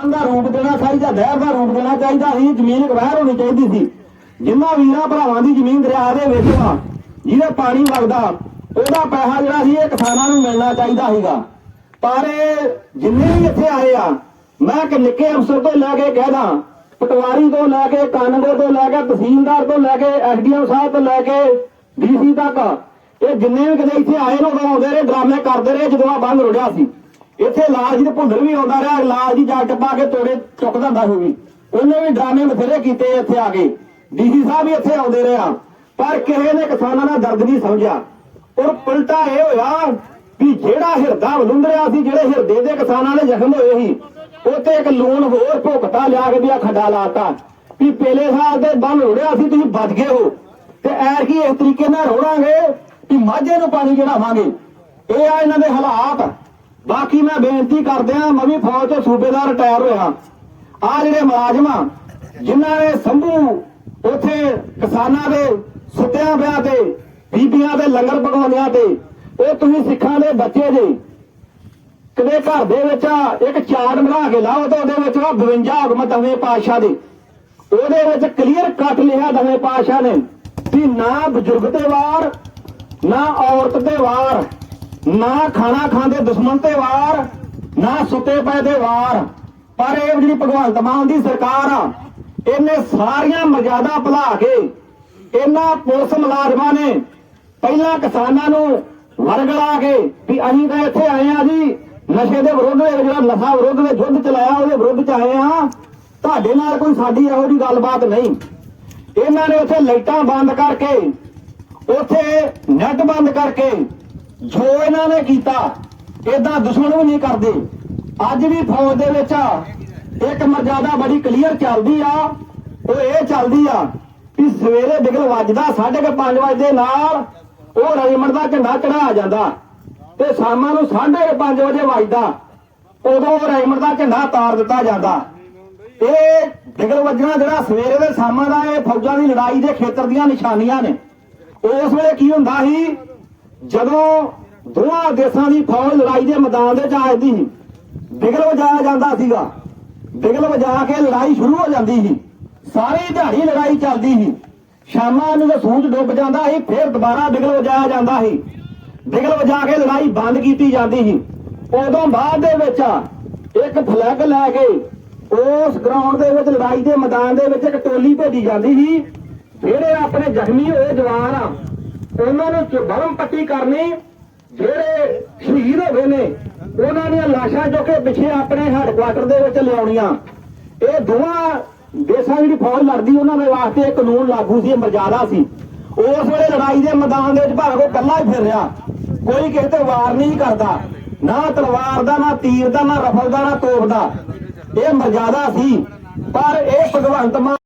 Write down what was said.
ਦਾ ਰੂਪ ਦੇਣਾ ਚਾਹੀਦਾ ਦਹਿਰ ਦਾ ਰੂਪ ਦੇਣਾ ਚਾਹੀਦਾ। ਸੀ ਜ਼ਮੀਨ ਗਵੈਰ ਹੋਣੀ ਚਾਹੀਦੀ ਸੀ। ਜਿੰਨਾ ਵੀਰਾਂ ਭਰਾਵਾਂ ਦੀ ਜ਼ਮੀਨ ਦਰਿਆ ਦੇ ਵਿੱਚ ਆ ਜਿਹਦੇ ਪਾਣੀ ਵਗਦਾ, ਉਹਦਾ ਪੈਸਾ ਜਿਹੜਾ ਸੀ ਇਹ ਕਿਸਾਨਾਂ ਨੂੰ ਮਿਲਣਾ ਚਾਹੀਦਾ ਸੀਗਾ। ਪਰ ਇਹ ਜਿੰਨੇ ਵੀ ਇੱਥੇ ਆਏ ਆ, ਮੈਂ ਕਿ ਨਿੱਕੇ ਅਫਸਰ ਤੋਂ ਲੈ ਕੇ ਕਹਿਦਾ, ਪਟਵਾਰੀ ਤੋਂ ਲੈ ਕੇ, ਕਾਨੂੰਗੋ ਤੋਂ ਲੈ ਕੇ, ਤਹਿਸੀਲਦਾਰ ਤੋਂ ਲੈ ਕੇ, ਐਸਡੀਐਮ ਸਾਹਿਬ ਤੋਂ ਲੈ ਕੇ, ਡੀਸੀ ਤੱਕ, ਇਹ ਜਿੰਨੇ ਵੀ ਕਦੇ ਇੱਥੇ ਆਏ ਨੇ ਉਦੋਂ ਆਉਂਦੇ ਰਹੇ, ਡਰਾਮੇ ਕਰਦੇ ਰਹੇ, ਜਦੋਂ ਆ ਬੰਦ ਰੁੜਿਆ ਸੀ। ਇੱਥੇ ਲਾਲ ਜੀ ਦੇ ਭੁੱਲਰ ਵੀ ਆਉਂਦਾ ਰਿਹਾ ਲਾਲ ਜੀ ਜਾ ਪਾ ਕੇ ਤੋੜੇ ਚੁੱਕਦਾ ਹੁੰਦਾ ਸੀ ਵੀ। ਉਹਨੇ ਵੀ ਡਰਾਮੇ ਬਥੇਰੇ ਕੀਤੇ ਇੱਥੇ ਆ ਕੇ। ਡੀਸੀ ਸਾਹਿਬ ਵੀ ਇੱਥੇ ਆਉਂਦੇ ਰਹੇ ਪਰ ਕਿਸੇ ਨੇ ਕਿਸਾਨਾਂ ਦਾ ਦਰਦ ਨਹੀਂ ਸਮਝਿਆ। ਔਰ ਪਲਟਾ ਇਹ ਹੋਇਆ ਵੀ ਜਿਹੜਾ ਹਿਰਦਾ ਵਲੁੰਦਰਿਆ ਸੀ, ਜਿਹੜੇ ਹਿਰਦੇ ਦੇ ਕਿਸਾਨਾਂ ਦੇ ਜ਼ਖਮ ਹੋਏ ਸੀ ਉੱਤੇ ਇੱਕ ਲੂਣ ਹੋਰ ਭੁਗਤਾ ਲਿਆ ਕੇ ਵੀ ਆ ਖੱਡਾ ਲਾਤਾ ਵੀ ਪਹਿਲੇ ਸਾਲ ਦੇ ਬੰਨ ਰੋੜਿਆ ਸੀ, ਤੁਸੀਂ ਬਚ ਗਏ ਹੋ। ਤੇ ਐਰ ਕੀ ਇਸ ਤਰੀਕੇ ਨਾਲ ਰੋੜਾਂਗੇ ਕਿ ਮਾਝੇ ਨੂੰ ਪਾਣੀ ਚੜਾਵਾਂਗੇ। ਇਹ ਆ ਇਹਨਾਂ ਦੇ ਹਾਲਾਤ। ਬਾਕੀ ਮੈਂ ਬੇਨਤੀ ਕਰਦਿਆਂ ਮੈਂ ਵੀ ਫੌਜ ਤੋਂ ਸੂਬੇਦਾਰ ਰਿਟਾਇਰ ਹੋਇਆ। ਆ ਜਿਹੜੇ ਮੁਲਾਜ਼ਮ ਆ ਜਿਨ੍ਹਾਂ ਨੇ ਸੰਭੂ ਉਥੇ ਕਿਸਾਨਾਂ ਦੇ ਸੁੱਤਿਆਂ ਪਿਆ ਤੇ, ਬੀਬੀਆਂ ਦੇ ਲੰਗਰ ਪਕਾਉਂਦਿਆਂ ਤੇ ਇਹ ਤੁਸੀਂ ਸਿੱਖਾਂ ਦੇ ਬੱਚੇ ਜੇ। ਕਦੇ ਘਰ ਦੇ ਵਿੱਚ ਇੱਕ ਚਾਰਟ ਬਣਾ ਕੇ ਲਾਓ ਤੇ ਉਹਦੇ ਵਿੱਚ ਵਾ 52 ਹੁਕਮ ਦਵੇਂ ਪਾਤਸ਼ਾਹ ਦੇ। ਉਹਦੇ ਵਿੱਚ ਕਲੀਅਰ ਕੱਟ ਲਿਆ ਦਵੇਂ ਪਾਤਸ਼ਾਹ ਨੇ ਵੀ ਨਾ ਬਜ਼ੁਰਗ ਤੇ ਵਾਰ, ਨਾ ਔਰਤ ਤੇ ਵਾਰ। ਨਾ ਖਾਣਾ ਖਾਂਦੇ ਦੁਸ਼ਮਣ ਤੇ ਵਾਰ, ਨਾ ਸੁੱਤੇ ਪਏ ਤੇ ਵਾਰ। ਪਰ ਇਹ ਜਿਹੜੀ ਭਗਵੰਤ ਮਾਨ ਦੀ ਸਰਕਾਰ ਆ, ਇਹਨੇ ਸਾਰੀਆਂ ਮਰਜ਼ਾਦਾ ਭੁਲਾ ਕੇ ਇਹਨਾਂ ਪੁਲਿਸ ਮੁਲਾਜ਼ਮਾਂ ਨੇ ਪਹਿਲਾਂ ਕਿਸਾਨਾਂ ਨੂੰ ਵਰਗਲਾ ਕੇ ਵੀ ਅਸੀਂ ਤਾਂ ਇੱਥੇ ਆਏ ਆ ਜੀ, ਨਸ਼ੇ ਦੇ ਵਿਰੁੱਧ ਦੇ ਜਿਹੜਾ ਨਸ਼ਾ ਵਿਰੁੱਧ ਦੇ ਯੁੱਧ ਚਲਾਇਆ, ਉਹਦੇ ਵਿਰੁੱਧ ਚ ਆਏ ਆ। ਤੁਹਾਡੇ ਨਾਲ ਕੋਈ ਸਾਡੀ ਇਹੋ ਜਿਹੀ ਗੱਲਬਾਤ ਨਹੀਂ। ਇਹਨਾਂ ਨੇ ਉੱਥੇ ਲਾਈਟਾਂ ਬੰਦ ਕਰਕੇ, ਉੱਥੇ ਨੈਟ ਬੰਦ ਕਰਕੇ ਜੋ ਇਹਨਾਂ ਨੇ ਕੀਤਾ ਇਦਾਂ ਦੁਸ਼ਮਣ ਵੀ ਨਹੀਂ ਕਰਦੇ। ਅੱਜ ਵੀ ਫੌਜ ਦੇ ਵਿੱਚ ਇੱਕ ਮਰਜ਼ਾਦਾ ਬੜੀ ਕਲੀਅਰ ਚੱਲਦੀ ਆ, ਉਹ ਇਹ ਚੱਲਦੀ ਆ ਕਿ ਸਵੇਰੇ ਬਿਗਲ ਵੱਜਦਾ 5:30 ਵਜੇ ਦੇ ਨਾਲ ਉਹ ਰਜਮੰਡ ਦਾ ਝੰਡਾ ਚੜਾ ਜਾਂਦਾ ਤੇ ਸ਼ਾਮਾਂ ਨੂੰ 5:30 ਵਜੇ ਵੱਜਦਾ, ਉਦੋਂ ਉਹ ਰਜਮੰਡ ਦਾ ਝੰਡਾ ਤਾਰ ਦਿੱਤਾ ਜਾਂਦਾ। ਇਹ ਬਿਗਲ ਵੱਜਣਾ ਜਿਹੜਾ ਸਵੇਰੇ ਦੇ ਸ਼ਾਮਾਂ ਦਾ ਇਹ ਫੌਜਾਂ ਦੀ ਲੜਾਈ ਦੇ ਖੇਤਰ ਦੀਆਂ ਨਿਸ਼ਾਨੀਆਂ ਨੇ। ਉਸ ਵੇਲੇ ਕੀ ਹੁੰਦਾ ਸੀ? ਜਦੋਂ ਦੋਹਾਂ ਦੇਸ਼ਾਂ ਦੀ ਫੌਜ ਲੜਾਈ ਦੇ ਮੈਦਾਨ ਦੇ ਜਾਂਦੀ ਸੀ, ਬਿਗਲ ਵਜਾਇਆ ਜਾਂਦਾ ਸੀਗਾ। ਬਿਗਲ ਵਜਾ ਕੇ ਲੜਾਈ ਸ਼ੁਰੂ ਹੋ ਜਾਂਦੀ ਸੀ। ਸਾਰੀ ਦਿਹਾੜੀ ਲੜਾਈ ਚੱਲਦੀ ਸੀ। ਸ਼ਾਮਾਂ ਨੂੰ ਸੂਰਜ ਡੁੱਬ ਜਾਂਦਾ ਸੀ, ਫਿਰ ਦੁਬਾਰਾ ਬਿਗਲ ਵਜਾਇਆ ਜਾਂਦਾ ਸੀ। ਬਿਗਲ ਵਜਾ ਕੇ ਲੜਾਈ ਬੰਦ ਕੀਤੀ ਜਾਂਦੀ ਸੀ। ਉਦੋਂ ਬਾਅਦ ਦੇ ਵਿੱਚ ਇੱਕ ਫਲੈਗ ਲੈ ਕੇ ਉਸ ਗਰਾਊਂਡ ਦੇ ਵਿੱਚ ਲੜਾਈ ਦੇ ਮੈਦਾਨ ਦੇ ਵਿੱਚ ਇੱਕ ਟੋਲੀ ਭੇਜੀ ਜਾਂਦੀ ਸੀ। ਜਿਹੜੇ ਆਪਣੇ ਜ਼ਖਮੀ ਹੋਏ ਜਵਾਨ ਆ ਉਹਨਾਂ ਨੂੰ ਚਬਰਮ ਪੱਟੀ ਕਰਨੀ, ਜਿਹੜੇ ਸ਼ਹੀਦ ਹੋ ਗਏ ਨੇ, ਉਹਨਾਂ ਦੀਆਂ ਲਾਸ਼ਾਂ ਜੋ ਕਿ ਪਿੱਛੇ ਆਪਣੇ ਹੈੱਡਕੁਆਟਰ ਦੇ ਵਿੱਚ ਲਿਆਉਣੀਆਂ। ਇਹ ਦੋਵਾਂ ਦੇਸ਼ਾਂ ਜਿਹੜੀ ਫੌਜ ਲੜਦੀ, ਉਹਨਾਂ ਦੇ ਵਾਸਤੇ ਇਹ ਕਾਨੂੰਨ ਲਾਗੂ ਸੀ ਮਰਜ਼ਾਦਾ ਸੀ। ਉਸ ਵੇਲੇ ਲੜਾਈ ਦੇ ਮੈਦਾਨ ਦੇ ਵਿੱਚ ਭਾਵੇਂ ਕੋਈ ਇਕੱਲਾ ਹੀ ਫਿਰ ਰਿਹਾ। ਕੋਈ ਕਿਸੇ ਤੇ ਵਾਰ ਨਹੀਂ ਕਰਦਾ। ਨਾ ਤਲਵਾਰ ਦਾ, ਨਾ ਤੀਰ ਦਾ, ਨਾ ਰਫਲ ਦਾ, ਨਾ ਤੋਪ ਦਾ। ਇਹ ਮਰਜ਼ਾਦਾ ਸੀ। ਪਰ ਇਹ ਭਗਵੰਤ ਮਾਨ